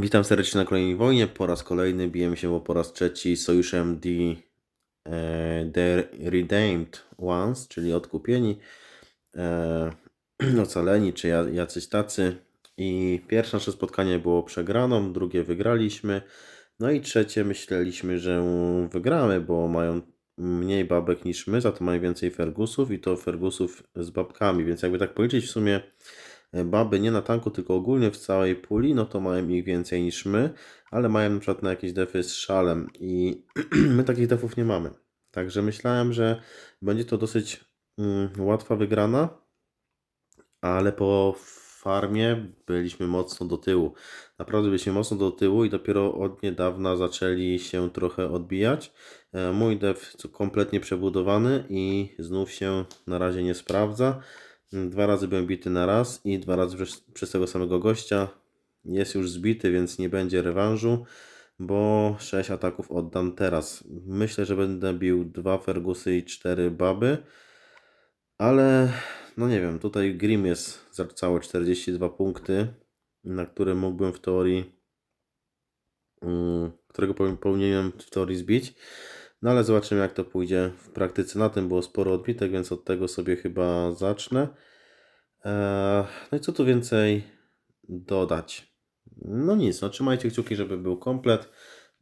Witam serdecznie na kolejnej wojnie. Po raz kolejny bijemy się po raz trzeci sojuszem The, The Redeemed Ones, czyli odkupieni, e, ocaleni, czy ja- jacyś tacy. I pierwsze nasze spotkanie było przegraną, drugie wygraliśmy. No i trzecie myśleliśmy, że wygramy, bo mają mniej babek niż my, za to mają więcej Fergusów i to Fergusów z babkami, więc jakby tak policzyć w sumie baby nie na tanku, tylko ogólnie w całej puli, no to mają ich więcej niż my, ale mają na przykład na jakieś defy z szalem i my takich defów nie mamy. Także myślałem, że będzie to dosyć mm, łatwa wygrana, ale po farmie byliśmy mocno do tyłu. Naprawdę byliśmy mocno do tyłu i dopiero od niedawna zaczęli się trochę odbijać. E, Mój dev kompletnie przebudowany i znów się na razie nie sprawdza. Dwa razy byłem bity na raz i dwa razy przez, przez tego samego gościa. Jest już zbity, więc nie będzie rewanżu, bo 6 ataków oddam teraz. Myślę, że będę bił dwa Fergusy i cztery baby. Ale no nie wiem, tutaj Grim jest za całe 42 punkty, na które mógłbym w teorii, mm, którego powi- powinienem w teorii zbić. No ale zobaczymy jak to pójdzie w praktyce. Na tym było sporo odbitek, więc od tego sobie chyba zacznę. Eee, No i co tu więcej dodać? No nic, no trzymajcie kciuki, żeby był komplet.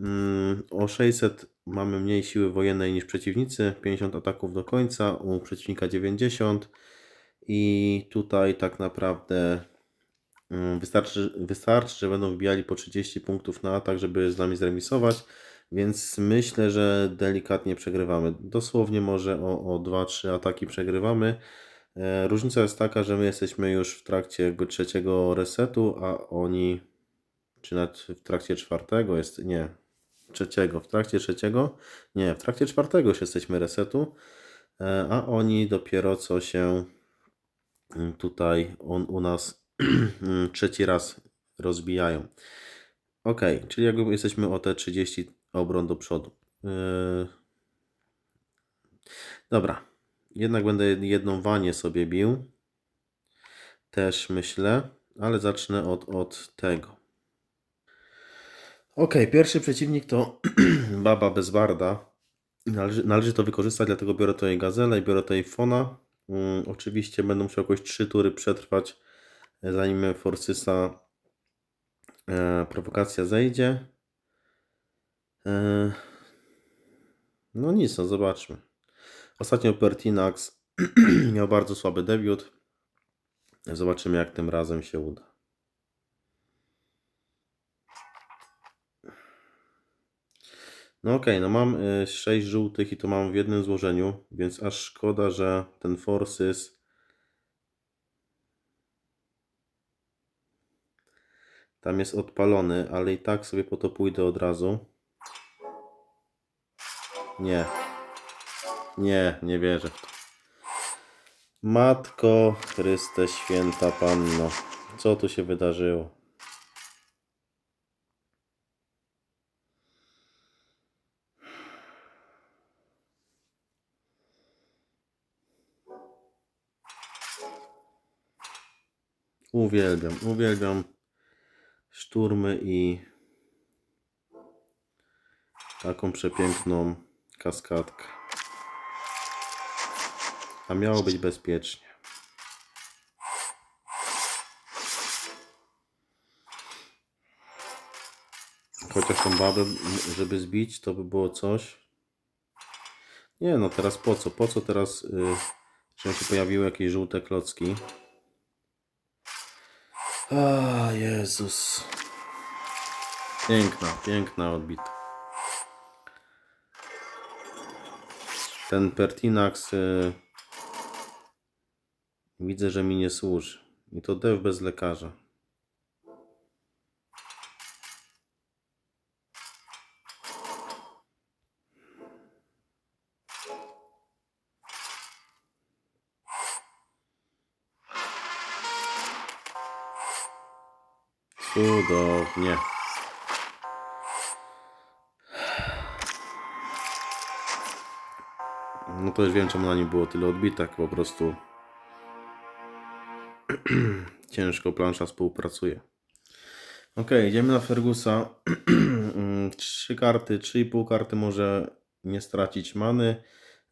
Mm, O 600 mamy mniej siły wojennej niż przeciwnicy, 50 ataków do końca, u przeciwnika 90 i tutaj tak naprawdę mm, wystarczy, wystarczy, że będą wbijali po 30 punktów na atak, żeby z nami zremisować, więc myślę, że delikatnie przegrywamy. Dosłownie może o, o 2-3 ataki przegrywamy. E, Różnica jest taka, że my jesteśmy już w trakcie jakby trzeciego resetu, a oni, czy nawet w trakcie czwartego jest, nie, trzeciego, w trakcie trzeciego, nie, w trakcie czwartego już jesteśmy resetu, e, a oni dopiero co się mm, tutaj on, u nas trzeci raz rozbijają. Ok, czyli jakby jesteśmy o te 30 obron do przodu. Yy, Dobra, jednak będę jedną wanię sobie bił. Też myślę, ale zacznę od, od tego. Ok, pierwszy przeciwnik to baba bez barda. Należy, należy to wykorzystać, dlatego biorę tutaj gazelę i biorę tutaj fona. Mm, oczywiście będę musiał jakoś 3 tury przetrwać, e, zanim Forsysa e, prowokacja zejdzie. E, no nic, no zobaczmy. Ostatnio Pertinax miał bardzo słaby debiut. Zobaczymy jak tym razem się uda. No okej, no mam 6 żółtych i to mam w jednym złożeniu, więc aż szkoda, że ten Forces tam jest odpalony, ale i tak sobie po to pójdę od razu. Nie. Nie, nie wierzę w to. Matko Chryste Święta Panno, co tu się wydarzyło? Uwielbiam, uwielbiam szturmy i taką przepiękną kaskadkę. A miało być bezpiecznie. Chociaż tą babę, żeby zbić, to by było coś. Nie no, teraz po co? Po co teraz, y, że się pojawiły jakieś żółte klocki? A Jezus. Piękna, piękna odbita. Ten Pertinax y, widzę, że mi nie służy. I to dev bez lekarza. Cudownie. No to już wiem, czemu na nim było tyle odbitek. Po prostu ciężko plansza współpracuje. Ok, idziemy na Fergusa. Mm, Trzy karty, trzy i pół karty może nie stracić many.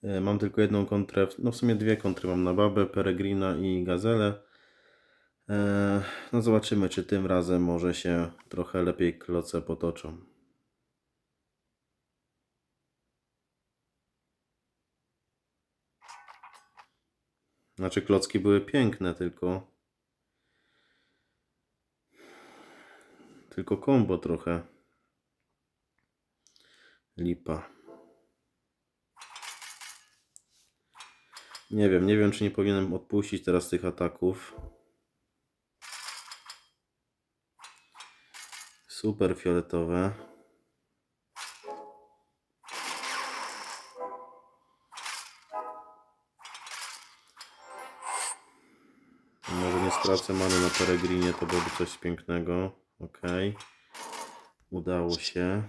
E, Mam tylko jedną kontrę, no w sumie dwie kontry mam na Babę, Peregrina i Gazelę. E, No zobaczymy, czy tym razem może się trochę lepiej kloce potoczą. Znaczy klocki były piękne, tylko... Tylko kombo trochę. Lipa. Nie wiem, nie wiem czy nie powinienem odpuścić teraz tych ataków. Super fioletowe. Stracę many na peregrinie, to byłoby coś pięknego. Ok. Udało się.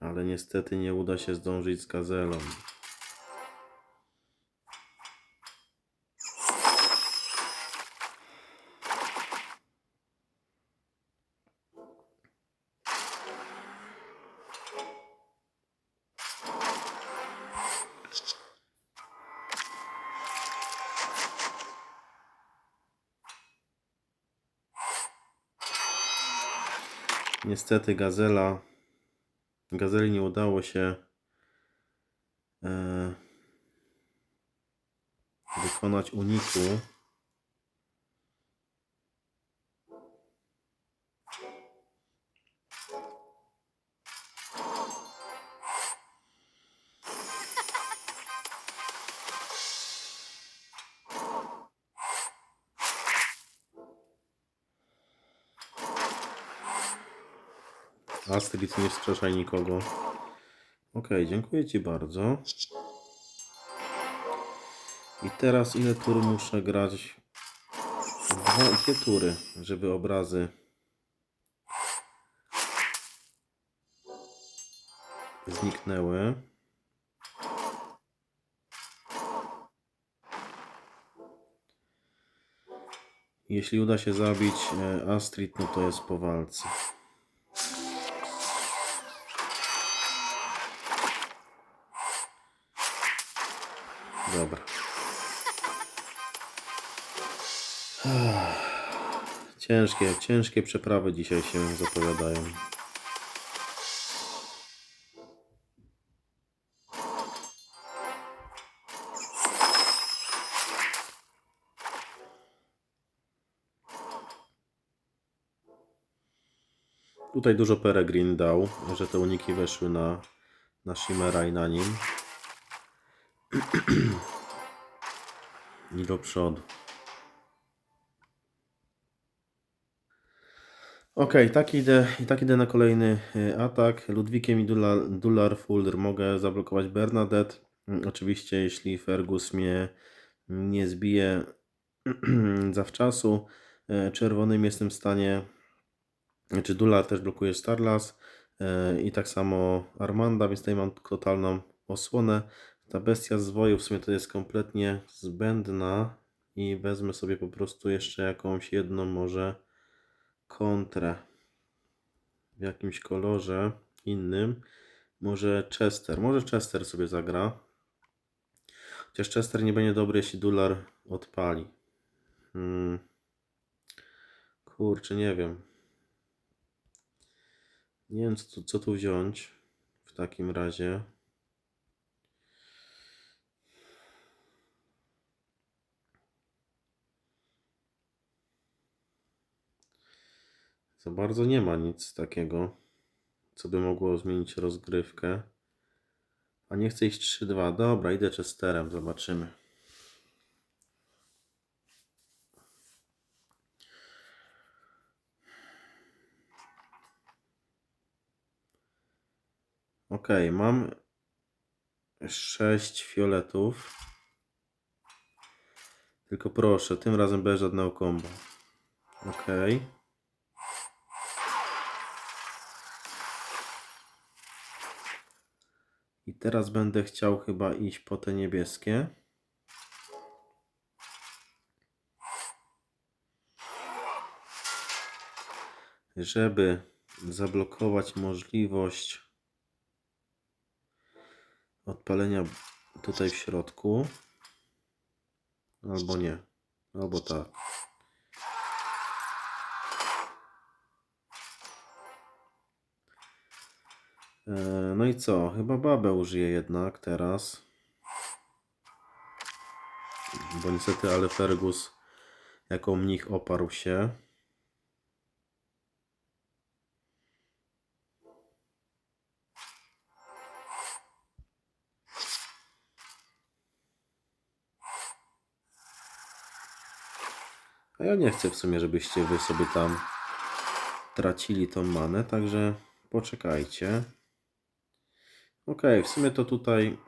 Ale niestety nie uda się zdążyć z gazelą. Niestety gazela. Gazeli nie udało się e, wykonać uniku. Astrid, nie wskrzeszaj nikogo. Ok, dziękuję Ci bardzo. I teraz ile tur muszę grać? Dwa, dwie tury, żeby obrazy zniknęły. Jeśli uda się zabić e, Astrid, no to jest po walce. Ciężkie, ciężkie przeprawy dzisiaj się zapowiadają. Tutaj dużo Peregrin dał, że te uniki weszły na, na Shimmera i na nim. I do przodu. Ok, tak idę, i tak idę na kolejny y, atak. Ludwikiem i Dular, Dular Fulder mogę zablokować Bernadette. Mm, Oczywiście, jeśli Fergus mnie nie zbije zawczasu. Y, Czerwonym jestem w stanie, czy Dular też blokuje Starlas y, i tak samo Armanda, więc tutaj mam totalną osłonę. Ta bestia z woju w sumie to jest kompletnie zbędna i wezmę sobie po prostu jeszcze jakąś jedną może kontrę w jakimś kolorze innym. Może Chester. Może Chester sobie zagra. Chociaż Chester nie będzie dobry, jeśli Dular odpali. Hmm. Kurczę, nie wiem. Nie wiem, co co tu wziąć w takim razie. Za bardzo nie ma nic takiego, co by mogło zmienić rozgrywkę. A nie chcę iść 3-2. Dobra, idę Chesterem, zobaczymy. Ok, mam 6 fioletów. Tylko proszę, tym razem bez żadnego kombo. Ok. I teraz będę chciał chyba iść po te niebieskie. żeby zablokować możliwość odpalenia tutaj w środku. Albo nie. Albo tak. No i co? Chyba babę użyję jednak teraz. Bo niestety, ale Fergus jako mnich oparł się. A ja nie chcę w sumie, żebyście wy sobie tam tracili tą manę, także poczekajcie. Ok, w sumie to tutaj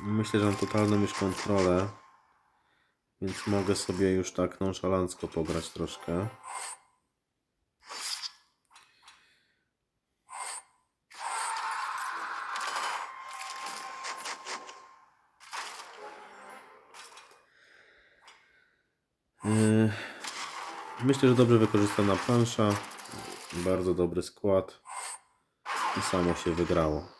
myślę, że mam totalną już kontrolę, więc mogę sobie już tak nonszalancko pograć troszkę. Yy, Myślę, że dobrze wykorzystana plansza, bardzo dobry skład i samo się wygrało.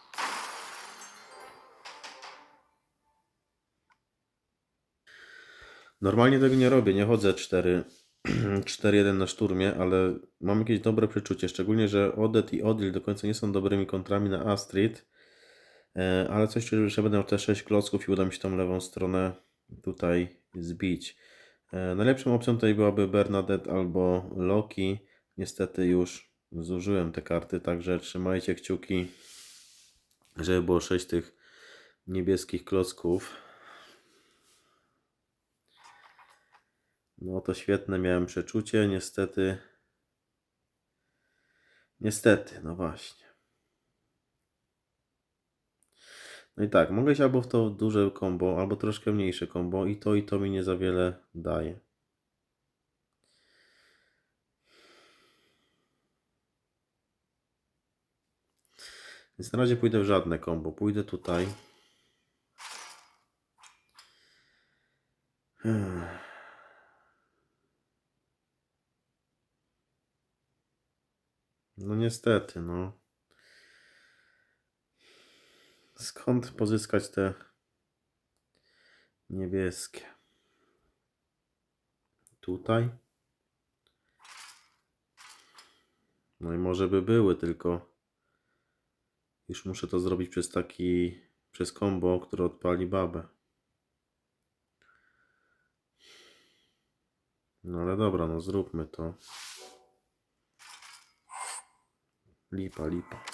Normalnie tego nie robię, nie chodzę 4 4-1 na szturmie, ale mam jakieś dobre przeczucie, szczególnie, że Odet i Odil do końca nie są dobrymi kontrami na Astrid, E, ale coś czuję, że będę miał te 6 klocków i uda mi się tą lewą stronę tutaj zbić. E, Najlepszą opcją tutaj byłaby Bernadette albo Loki. Niestety już zużyłem te karty, także trzymajcie kciuki, żeby było 6 tych niebieskich klocków. No to świetne, miałem przeczucie, niestety. Niestety, no właśnie. No i tak, mogę iść albo w to duże combo, albo troszkę mniejsze combo i to i to mi nie za wiele daje. Więc na razie pójdę w żadne combo. Pójdę tutaj. No niestety, no. Skąd pozyskać te niebieskie? Tutaj? No i może by były, tylko już muszę to zrobić przez taki, przez combo, które odpali babę. No ale dobra, no zróbmy to. Lipa, lipa.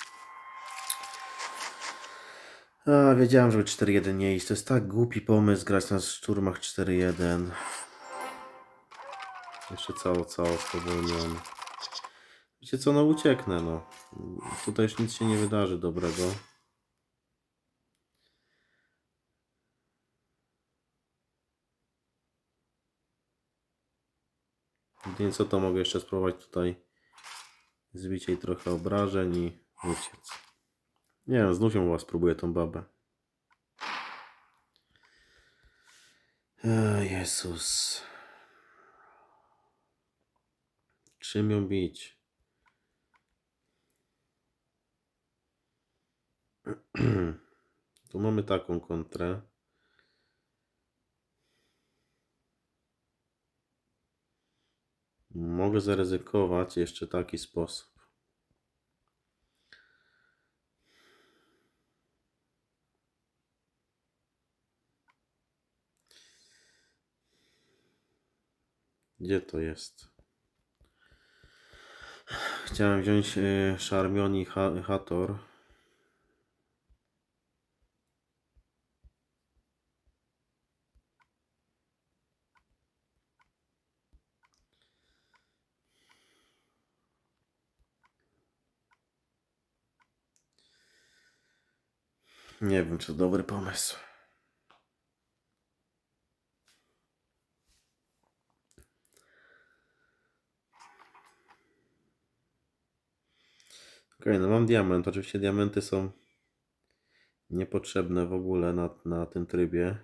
A, wiedziałem, żeby 4-1 nie iść. To jest tak głupi pomysł grać na szturmach 4-1. Jeszcze cało, cało spowolniony. Wiecie co, no ucieknę, no. Tutaj już nic się nie wydarzy dobrego. Jedynie co to mogę jeszcze spróbować tutaj zbić jej trochę obrażeń i uciec. Nie wiem, znów ją was spróbuję tą babę. Jezus. Czym ją bić? Tu mamy taką kontrę. Mogę zaryzykować jeszcze taki sposób. Gdzie to jest? Chciałem wziąć y, Charmion ha Hator. Nie wiem, czy dobry pomysł. Okej, no mam diament. Oczywiście diamenty są niepotrzebne w ogóle na, na tym trybie.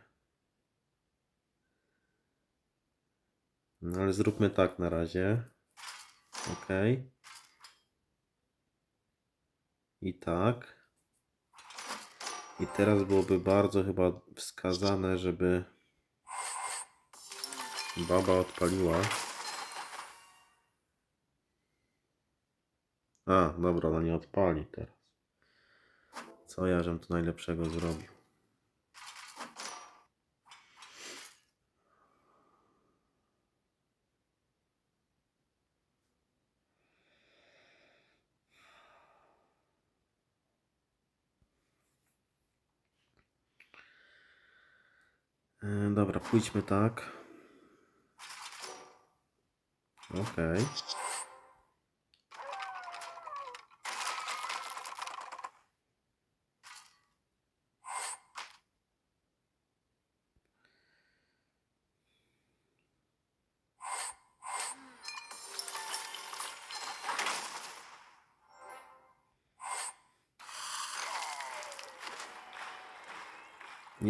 No ale zróbmy tak na razie. Ok. I tak. I teraz byłoby bardzo chyba wskazane, żeby baba odpaliła. A, dobra, ona nie odpali teraz. Co ja żem tu najlepszego zrobił? Dobra, pójdźmy tak. Okej.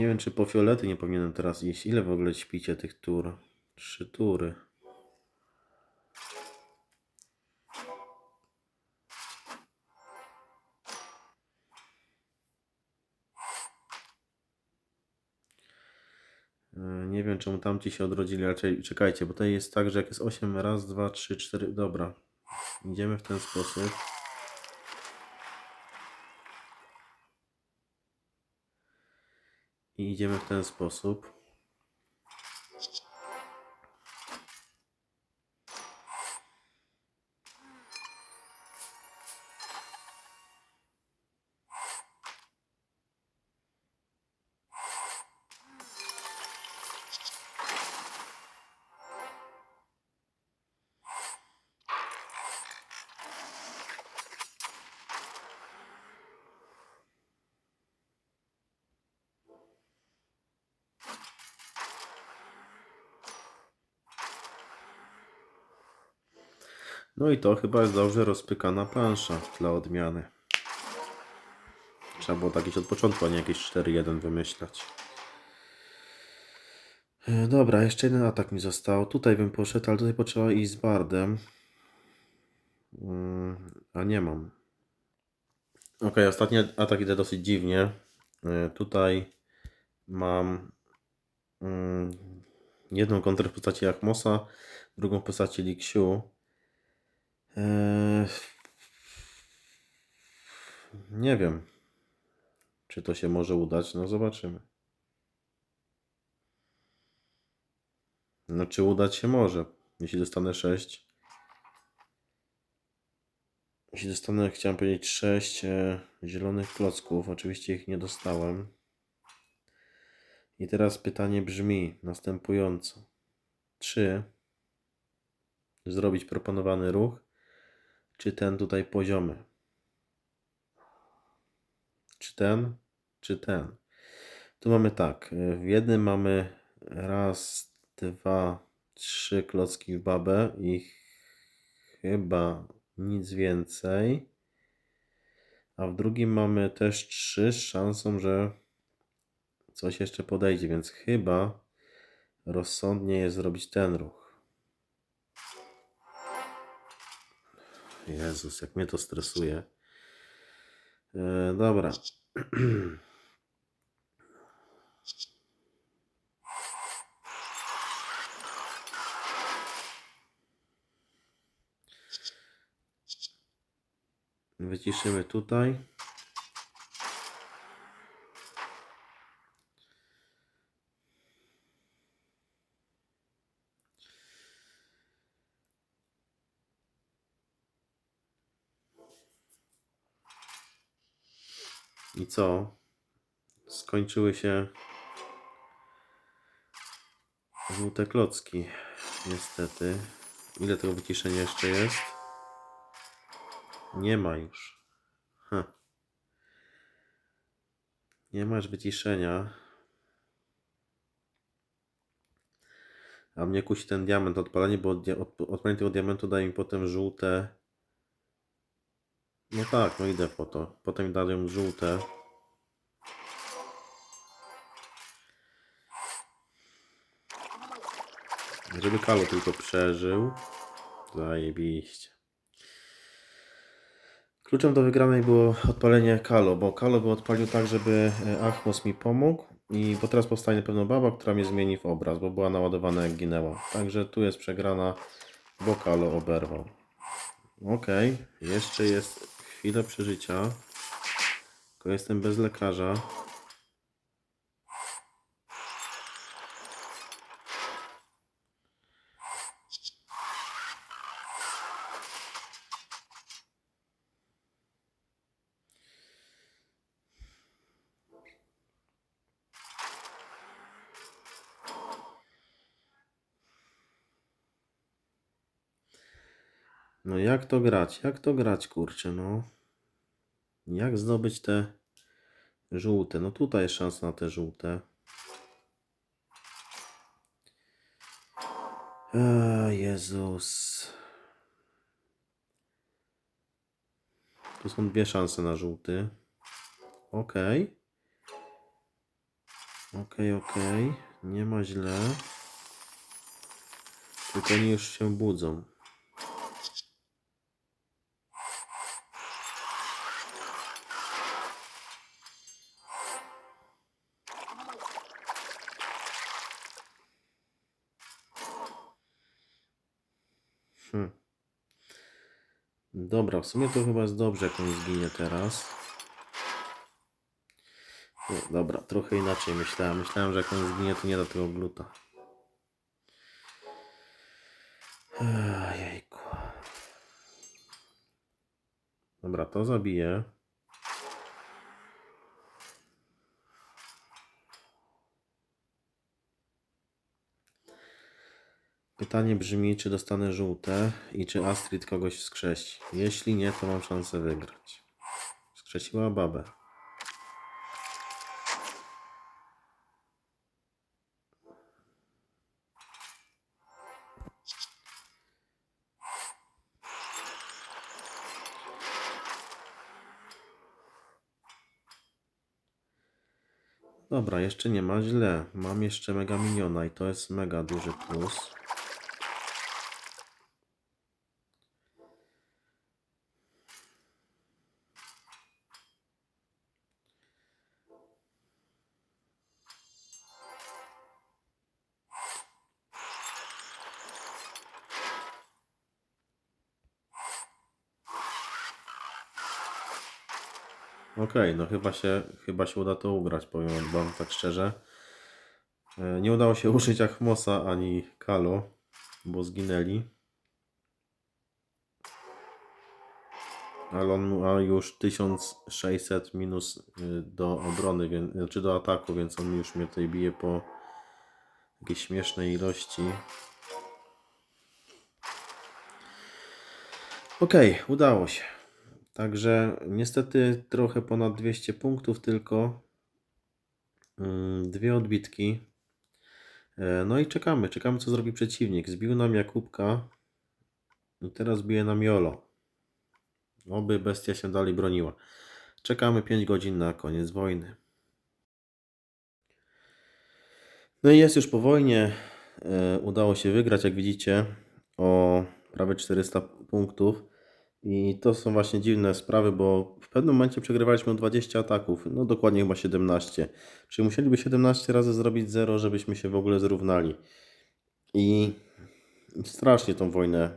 Nie wiem, czy po fiolety nie powinienem teraz iść. Ile w ogóle śpicie tych tur? Trzy tury. E, Nie wiem, czemu tamci się odrodzili, raczej czekajcie, bo tutaj jest tak, że jak jest 8, raz, dwa, trzy, cztery, dobra. Idziemy w ten sposób. I idziemy w ten sposób. No i to chyba jest dobrze rozpykana plansza dla odmiany. Trzeba było tak iść od początku, a nie jakieś 4-1 wymyślać. E, Dobra, jeszcze jeden atak mi został. Tutaj bym poszedł, ale tutaj potrzeba iść z bardem. Mm, A nie mam. Ok, ostatni atak idę dosyć dziwnie. E, Tutaj mam mm, jedną kontrę w postaci Achmosa, drugą w postaci Lixiu. Eee, nie wiem, czy to się może udać. No zobaczymy. No czy udać się może, jeśli dostanę 6. Jeśli dostanę, chciałem powiedzieć 6 e, zielonych klocków, oczywiście ich nie dostałem. I teraz pytanie brzmi następująco. Czy zrobić proponowany ruch, czy ten tutaj poziomy? Czy ten, czy ten? Tu mamy tak. y, W jednym mamy raz, dwa, trzy klocki w babę i ch- chyba nic więcej. A w drugim mamy też trzy z szansą, że coś jeszcze podejdzie, więc chyba rozsądnie jest zrobić ten ruch. Jezus, jak mnie to stresuje. E, dobra. Wyciszymy tutaj. Co? Skończyły się żółte klocki. Niestety. Ile tego wyciszenia jeszcze jest? Nie ma już. Ha. Nie masz wyciszenia. A mnie kusi ten diament odpalanie, bo odpalenie tego diamentu daje mi potem żółte. No tak, no idę po to. Potem dają żółte. Żeby Kalo tylko przeżył. Zajebiście. Kluczem do wygranej było odpalenie Kalo, bo Kalo by odpalił tak, żeby e, Achmos mi pomógł. I bo teraz powstanie na pewno baba, która mnie zmieni w obraz, bo była naładowana jak ginęła. Także tu jest przegrana, bo Kalo oberwał. Okej, jeszcze jest chwilę przeżycia. Tylko jestem bez lekarza. No jak to grać? Jak to grać, kurczę, no? Jak zdobyć te żółte? No tutaj szansa na te żółte. Eee, Jezus. Tu są dwie szanse na żółty. Okej. Okej, okej. Nie ma źle. Tylko oni już się budzą. Hmm. Dobra, w sumie to chyba jest dobrze, jak on zginie teraz. No, dobra, trochę inaczej myślałem. Myślałem, że jak on zginie, to nie da tego gluta. Ech, Jejku. Dobra, to zabiję. Pytanie brzmi, czy dostanę żółte i czy Astrid kogoś wskrzesi. Jeśli nie, to mam szansę wygrać. Wskrzesiła babę. Dobra, jeszcze nie ma źle. Mam jeszcze mega miniona i to jest mega duży plus. Okej, no chyba się, chyba się uda to ugrać, powiem wam tak szczerze. E, Nie udało się użyć Achmosa ani Kalo, bo zginęli. Ale on ma już 1600 minus y, do obrony, znaczy do ataku, więc on już mnie tutaj bije po jakiejś śmiesznej ilości. Okej, udało się. Także niestety trochę ponad 200 punktów tylko. Ym, Dwie odbitki. E, No i czekamy, czekamy co zrobi przeciwnik. Zbił nam Jakubka i teraz bije nam Jolo. Oby bestia się dalej broniła. Czekamy 5 godzin na koniec wojny. No i jest już po wojnie. E, Udało się wygrać, jak widzicie, o prawie 400 punktów. I to są właśnie dziwne sprawy, bo w pewnym momencie przegrywaliśmy o 20 ataków, no dokładnie chyba 17. Czyli musieliby 17 razy zrobić 0, żebyśmy się w ogóle zrównali. I strasznie tą wojnę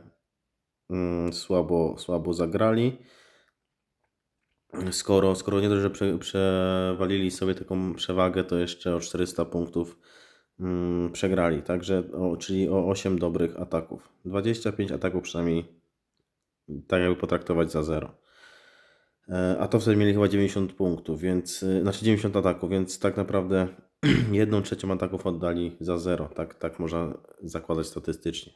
mm, słabo, słabo zagrali. Skoro, skoro nie dość, że prze, przewalili sobie taką przewagę, to jeszcze o 400 punktów mm, przegrali. Także, o, czyli o 8 dobrych ataków. 25 ataków przynajmniej tak jakby potraktować za 0. A to wtedy mieli chyba 90 punktów, więc, y, znaczy 90 ataków, więc tak naprawdę jedną trzecią ataków oddali za 0. Tak, tak można zakładać statystycznie.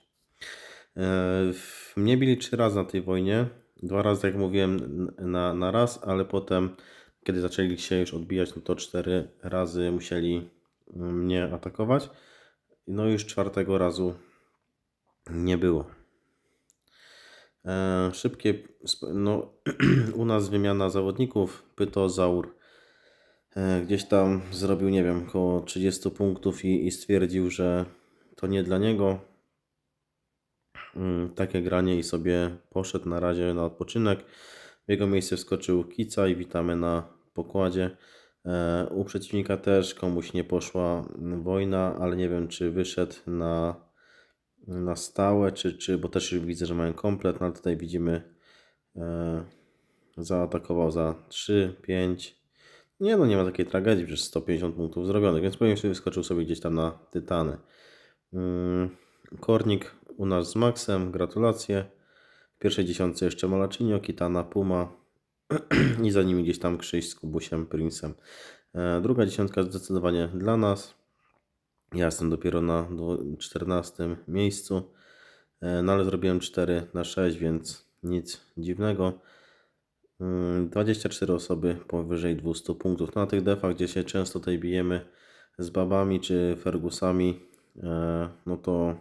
E, Mnie bili trzy razy na tej wojnie. Dwa razy, tak jak mówiłem, na, na raz, ale potem, kiedy zaczęli się już odbijać, no to cztery razy musieli mnie atakować. No już czwartego razu nie było. E, szybkie, no u nas wymiana zawodników, Pytozaur e, gdzieś tam zrobił, nie wiem, około 30 punktów i, i stwierdził, że to nie dla niego mm, takie granie i sobie poszedł na razie na odpoczynek. W jego miejsce wskoczył Kica i witamy na pokładzie. E, U przeciwnika też komuś nie poszła wojna, ale nie wiem czy wyszedł na, na stałe, czy, czy, bo też już widzę, że mają komplet, no ale tutaj widzimy e, zaatakował za 3, 5. Nie no, nie ma takiej tragedii, przecież 150 punktów zrobionych, więc powiem sobie wyskoczył sobie gdzieś tam na Tytany. Mm, Kornik u nas z Maxem, gratulacje. W pierwszej dziesiątce jeszcze Malacinio, Kitana, Puma i za nimi gdzieś tam Krzyś z Kubusiem, Princem. E, Druga dziesiątka zdecydowanie dla nas. Ja jestem dopiero na dwu- 14 miejscu, E, no ale zrobiłem 4 na 6, więc nic dziwnego. Mm, 24 osoby powyżej 200 punktów. No, na tych defach, gdzie się często tutaj bijemy z babami czy Fergusami, e, no to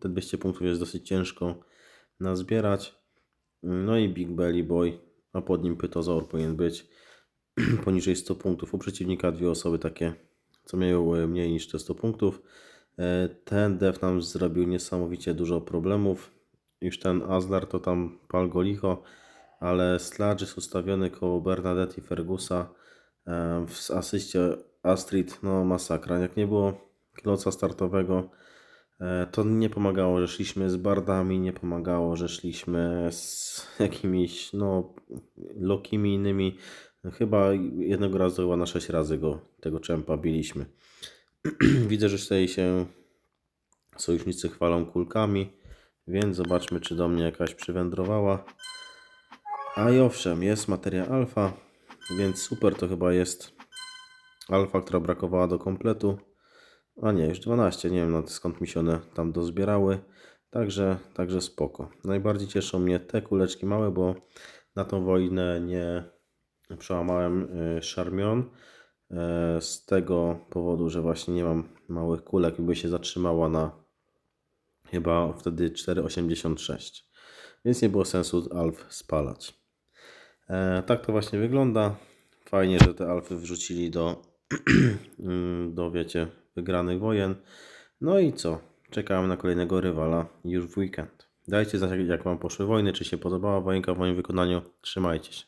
te 200 punktów jest dosyć ciężko nazbierać. No i Big Belly Boy, a pod nim Pytozaur powinien być poniżej 100 punktów. U przeciwnika dwie osoby takie, co mają e, mniej niż te 100 punktów. E, Ten def nam zrobił niesamowicie dużo problemów. Już ten Aslar to tam pal go licho, ale Sludge jest ustawiony koło Bernadette i Fergusa. E, W asyście Astrid, no masakra. Jak nie było kloca startowego, to nie pomagało, że szliśmy z bardami, nie pomagało, że szliśmy z jakimiś, no, lokimi innymi. Chyba jednego razu, chyba na 6 razy go, tego czempa biliśmy. Widzę, że tutaj się sojusznicy chwalą kulkami, więc zobaczmy, czy do mnie jakaś przywędrowała. A i owszem, jest materia alfa, więc super to chyba jest alfa, która brakowała do kompletu. A nie, już 12, nie wiem skąd mi się one tam dozbierały. Także, także spoko. Najbardziej cieszą mnie te kuleczki małe, bo na tą wojnę nie przełamałem y, Charmion. e, Z tego powodu, że właśnie nie mam małych kulek by się zatrzymała na chyba wtedy 4,86. Więc nie było sensu alf spalać. E, tak to właśnie wygląda. Fajnie, że te alfy wrzucili do, mm, do wiecie, wygranych wojen. No i co? Czekamy na kolejnego rywala już w weekend. Dajcie znać, jak Wam poszły wojny, czy się podobała wojenka w moim wykonaniu. Trzymajcie się.